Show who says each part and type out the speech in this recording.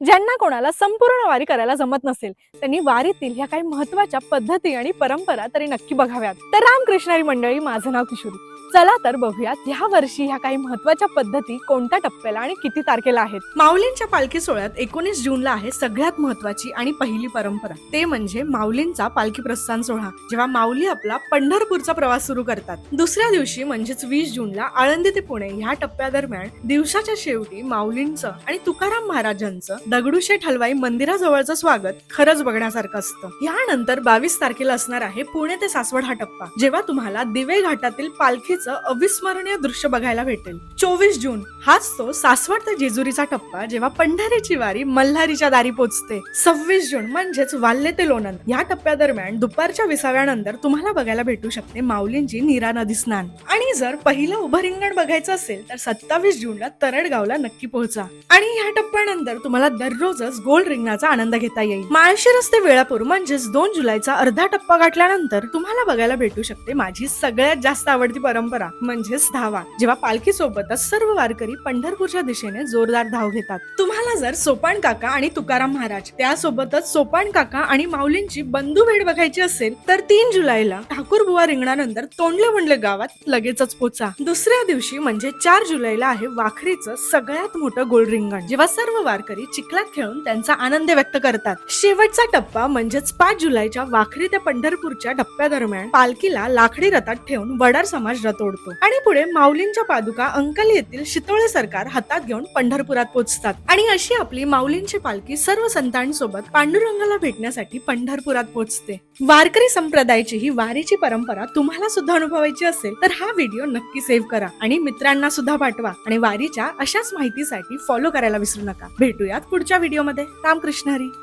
Speaker 1: ज्यांना कोणाला संपूर्ण वारी करायला जमत नसेल त्यांनी वारीतील ह्या काही महत्त्वाच्या पद्धती आणि परंपरा तरी नक्की बघाव्यात. तर रामकृष्णारी मंडळी माझं नाव किशोरी. चला तर बघूयात ह्या वर्षी ह्या काही महत्त्वाच्या पद्धती कोणत्या टप्प्याला आणि किती तारखेला आहेत? माऊलींच्या पालखी सोहळ्यात एकोणीस जूनला आहे सगळ्यात महत्वाची आणि पहिली परंपरा. ते म्हणजे माऊलींचा पालखी प्रस्थान सोहळा जेव्हा माऊली आपला पंढरपूरचा प्रवास सुरू करतात. दुसऱ्या दिवशी म्हणजेच वीस जूनला आळंदी ते पुणे ह्या टप्प्यादरम्यान दिवसाच्या शेवटी माऊलींचं आणि तुकाराम महाराजांचं दगडूशेठ हलवाई मंदिराजवळचं स्वागत खरंच बघण्यासारखं असतं. यानंतर बावीस तारखेला असणार आहे पुणे ते सासवड हा टप्पा जेव्हा तुम्हाला दिवे घाटातील पालखीचं अविस्मरणीय दृश्य बघायला भेटेल. चोवीस जून हाच तो सासवड ते जेजुरीचा टप्पा जेव्हा पंढरीची वारी मल्हारीच्या दारी पोचते. सव्वीस जून म्हणजेच वाल्ले ते लोणंद. या टप्प्यादरम्यान दुपारच्या विसाव्यानंतर तुम्हाला बघायला भेटू शकते माऊलींची नीरा नदी स्नान. आणि जर पहिलं उभं रिंगण बघायचं असेल तर सत्तावीस जूनला तरडगावला नक्की पोहोचा. आणि ह्या टप्प्यानंतर तुम्हाला दररोजच गोल्ड रिंगणाचा आनंद घेता येईल. माळशी रस्ते वेळापूर म्हणजेच दोन जुलैचा अर्धा टप्पा गाठल्यानंतर तुम्हाला बघायला भेटू शकते माझी सगळ्यात जास्त आवडती परंपरा म्हणजेच धावा जेव्हा पालखी सोबतच सर्व वारकरी पंढरपूरच्या दिशेने जोरदार धाव घेतात. तुम्हाला जर सोपान काका आणि तुकाराम महाराज त्यासोबतच सोपान काका आणि माऊलींची बंधू भेट बघायची असेल तर तीन जुलैला ठाकूर बुवा रिंगणानंतर तोंडले म्हणले गावात लगेचच पोचा. दुसऱ्या दिवशी म्हणजे चार जुलैला आहे वाखरीचं सगळ्यात मोठं गोल रिंगण जेव्हा सर्व वारकरी चिखलात खेळून त्यांचा आनंद व्यक्त करतात. शेवटचा टप्पा म्हणजेच पाच जुलैच्या वाखरी ते पंढरपूरच्या टप्प्यादरम्यान पालखीला लाकडी रथात ठेवून वडार समाज रथ ओढतो. आणि पुढे माऊलींच्या पादुका अंकल येथील शितोळे सरकार हातात घेऊन पंढरपुरात पोहोचतात आणि अशी आपली माऊलींची पालखी सर्व संतांसोबत पांडुरंगाला भेटण्यासाठी पंढरपुरात पोहोचते वारकरी संप्रदायाची ही वारीची परंपरा तुम्हाला सुद्धा अनुभवायची असेल तर हा व्हिडिओ नक्की सेव्ह करा आणि मित्रांना सुद्धा पाठवा आणि वारीच्या अशाच माहितीसाठी फॉलो करायला विसरू नका. भेटूयात पुढच्या व्हिडिओमध्ये. रामकृष्ण हरी.